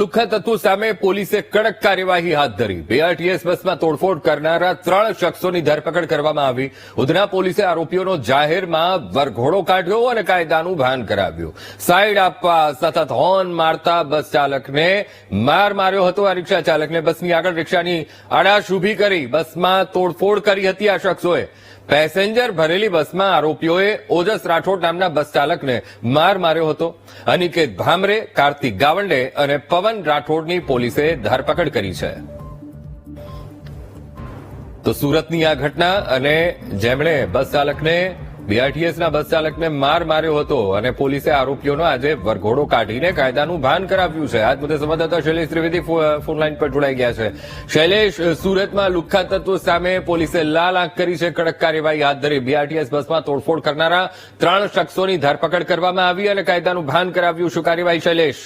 લુખ્ખા તત્વો સામે પોલીસે કડક કાર્યવાહી હાથ ધરી. બીઆરટીએસ બસમાં તોડફોડ કરનારા ત્રણ શખ્સોની ધરપકડ કરવામાં આવી. ઉધના પોલીસે આરોપીઓનો જાહેરમાં વરઘોડો કાઢ્યો અને કાયદાનું ભાન કરાવ્યું. સાઈડ આપવા સતત હોર્ન મારતા બસ ચાલકને માર માર્યો હતો. આ રિક્ષા ચાલકને બસની આગળ રિક્ષાની આડાશ ઊભી કરી બસમાં તોડફોડ કરી હતી આ શખ્સોએ. પેસેન્જર ભરેલી બસમાં આરોપીઓએ ઓજસ રાઠોડ નામના બસ ચાલકને માર માર્યો હતો. અનિકેત ભામરે, કાર્તિક ગાવંડે અને પવન રાઠોડની પોલીસે ધરપકડ કરી છે. તો સુરતની આ ઘટના અને જેમણે બસ ચાલકને બીઆરટીએસના બસ ચાલકને માર માર્યો હતો અને પોલીસે આરોપીઓનો આજે વરઘોડો કાઢીને કાયદાનું ભાન કરાવ્યું છે. આજ મુદ્દે સંવાદદાતા શૈલેષ ત્રિવેદી ફોનલાઈન પર જોડાઈ ગયા છે. શૈલેષ, સુરતમાં લુખ્ખા તત્વો સામે પોલીસે લાલ આંખ કરી છે. કડક કાર્યવાહી હાથ ધરી બીઆરટીએસ બસમાં તોડફોડ કરનારા ત્રણ શખ્સોની ધરપકડ કરવામાં આવી અને કાયદાનું ભાન કરાવ્યું. શું કાર્યવાહી, શૈલેષ?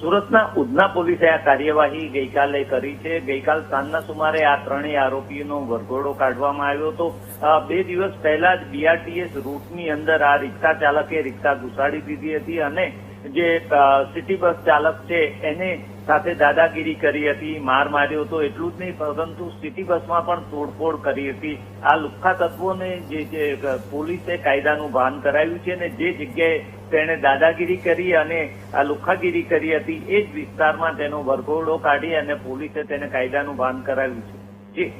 સુરતના ઉધના પોલીસે આ કાર્યવાહી ગઈકાલે કરી છે. ગઈકાલ સાંજના સુમારે આ ત્રણેય આરોપીઓનો વરઘોડો કાઢવામાં આવ્યો હતો. બે દિવસ પહેલા જ બીઆરટીએસ રૂટની અંદર આ રિક્ષા ચાલકે રિક્ષા ઘુસાડી દીધી હતી અને જે સિટી બસ ચાલક છે, એને સાથે દાદાગીરી કરી હતી, માર માર્યો હતો એટલું જ નહીં, પરંતુ સિટી બસમાં પણ તોડફોડ કરી હતી. આ લુખ્ખા તત્વોને જે પોલીસે કાયદાનું ભાન કરાવ્યું છે અને જે જગ્યાએ તેણે દાદાગીરી કરી અને આ લુખ્ખાગીરી કરી હતી, એ જ વિસ્તારમાં તેનો વરઘોડો કાઢી અને પોલીસે તેને કાયદાનું ભાન કરાવ્યું છે. જી.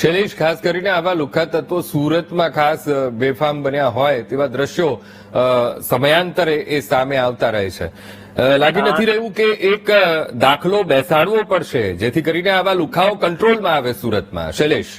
શૈલેષ, ખાસ કરીને આવા લુખ્ખા તત્વો સુરતમાં ખાસ બેફામ બન્યા હોય તેવા દ્રશ્યો સમયાંતરે એ સામે આવતા રહે છે. લાગી નથી રહ્યું કે એક દાખલો બેસાડવો પડશે, જેથી કરીને આવા લુખાઓ કંટ્રોલમાં આવે સુરતમાં. શૈલેષ.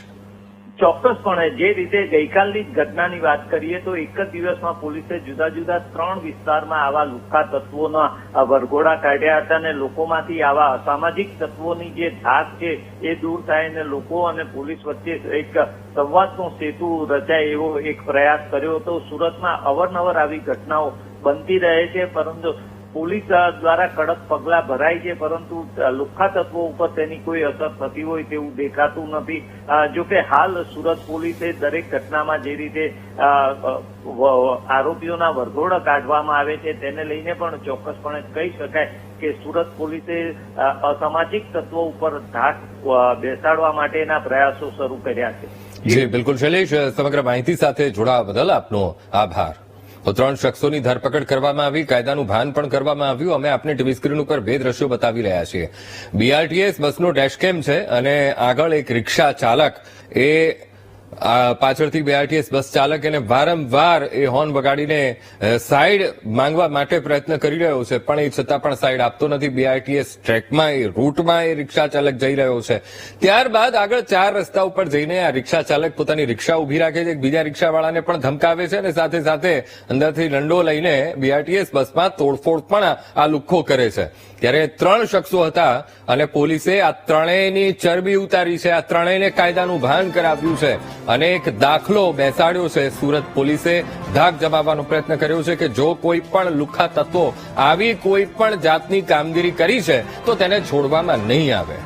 ચોક્કસપણે, જે રીતે ગઈકાલની ઘટનાની વાત કરીએ તો એક જ દિવસમાં પોલીસે જુદા જુદા ત્રણ વિસ્તારમાં આવા લુખા તત્વોના વરઘોડા કાઢ્યા હતા અને લોકોમાંથી આવા અસામાજિક તત્વોની જે ધાક છે એ દૂર થાય અને લોકો અને પોલીસ વચ્ચે એક સંવાદનો સેતુ રચાય એવો એક પ્રયાસ કર્યો હતો. સુરતમાં અવારનવાર આવી ઘટનાઓ બનતી રહે છે, પરંતુ પોલીસ દ્વારા કડક પગલા ભરાય છે, પરંતુ લુખ્ખા તત્વો ઉપર તેની કોઈ અસર થતી હોય તેવું દેખાતું નથી. જોકે હાલ સુરત પોલીસે દરેક ઘટનામાં જે રીતે આરોપીઓના વરઘોડ કાઢવામાં આવે છે, તેને લઈને પણ ચોક્કસપણે કહી શકાય કે સુરત પોલીસે અસામાજિક તત્વો ઉપર ધાક બેસાડવા માટેના પ્રયાસો શરૂ કર્યા છે. જી, બિલકુલ શૈલેષ, સમગ્ર માહિતી સાથે જોડાવા બદલ આપનો આભાર. ત્રણ શખ્સોની ધરપકડ કરવામાં આવી, કાયદાનું ભાન પણ કરવામાં આવ્યું. અમે આપને ટીવી સ્ક્રીન ઉપર બે દ્રશ્યો બતાવી રહ્યા છીએ. બીઆરટીએસ બસનો ડેશકેમ છે અને આગળ એક રિક્ષા ચાલક એ પાછળથી બીઆરટીએસ બસ ચાલક એને વારંવાર એ હોર્ન વગાડીને સાઈડ માંગવા માટે પ્રયત્ન કરી રહ્યો છે, પણ એ છતાં પણ સાઈડ આપતો નથી. બીઆરટીએસ ટ્રેકમાં એ રૂટમાં એ રિક્ષા ચાલક જઈ રહ્યો છે. ત્યારબાદ આગળ ચાર રસ્તા ઉપર જઈને આ રિક્ષા ચાલક પોતાની રિક્ષા ઊભી રાખે છે. બીજા રિક્ષાવાળાને પણ ધમકાવે છે અને સાથે સાથે અંદરથી દંડો લઈને બીઆરટીએસ બસમાં તોડફોડ પણ આ લુખ્ખો કરે છે. ત્યારે ત્રણ શખ્સો હતા અને પોલીસે આ ત્રણેયની ચરબી ઉતારી છે. આ ત્રણેયને કાયદાનું ભાન કરાવ્યું છે. અને એક દાખલો બેસાડ્યો છે. સુરત પોલીસે ધાક જમાવવાનો પ્રયત્ન કર્યો છે કે જો કોઈ પણ લુખ્ખા તત્વો આવી કોઈ પણ જાતની કામગીરી કરી છે, તો તેને છોડવામાં નહીં આવે.